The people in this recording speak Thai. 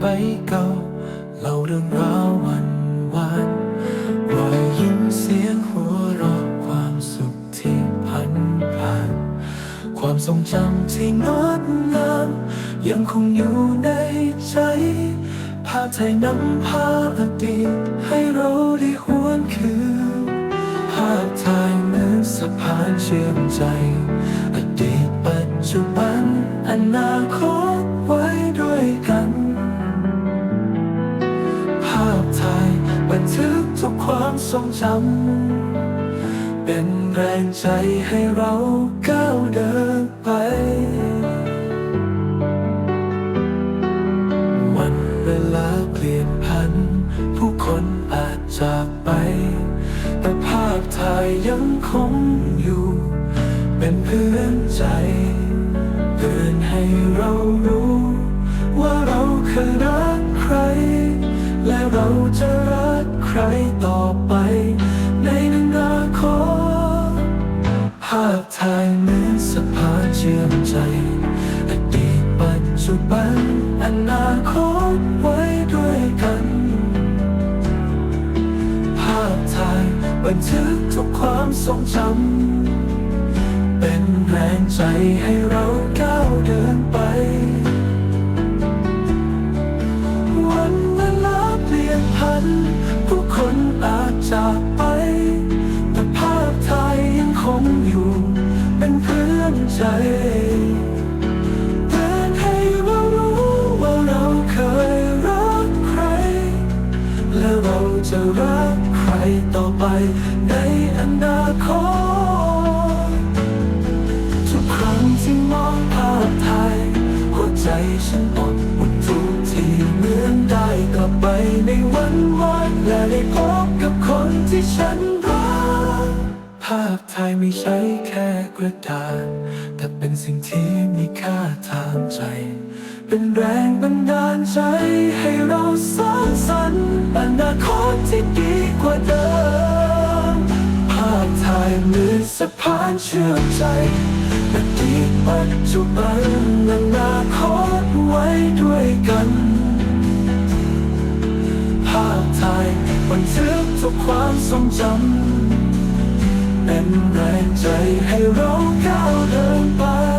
เก่าเล่าเรื่องราววันวานรอยยิ้มเสียงหัวเราะความสุขที่พันผ่าน ความทรงจำที่งดงามยังคงอยู่ในใจภาพถ่ายนำพาอดีตให้เราได้หวนคืนภาพถ่ายเหมือนสะพานเชื่อมใจ อดีตปัจจุบันอนาคต บันทึกทุกความทรงจำ เป็นแรงใจให้เราก้าวเดินไป วันเวลาเปลี่ยนพัน ผู้คนอาจจากไป แต่ภาพถ่ายยังคงอยู่ เป็นเพื่อนใจ เตือนให้เรารู้ ใครต่อไป ในอนาคตภาพถ่ายเหมือนสะพานเชื่อมใจอดีตปัจจุบัน อนาคตไว้ด้วยกัน ภาพถ่ายบันทึกทุกความทรงจำเป็นแรงใจให้เราก้าวเดินไป ใจเตือนให้เรารู้ว่าเราเคยรักใคร และเราจะรักใครต่อไปในอนาคตทุกครั้งที่มองภาพถ่ายหัวใจฉันอดหมดทุกทีเหมือนได้กลับไปในวันวานและได้พบกับคนที่ฉันรักภาพถ่ายไม่ใช่แค่กระดาษ สิ่งที่มีค่าทางใจ เป็นแรงบันดาลใจให้เราสร้างสรรค์อนาคตที่ดีกว่าเดิมภาพถ่ายหมือสะพานเชื่อมใจอดีตปัจจุบันอนาคตไว้ด้วยกันภาพถ่ายบันทึกทุกความทรงจำเป็นแรงใจให้เราก้าวเดินไป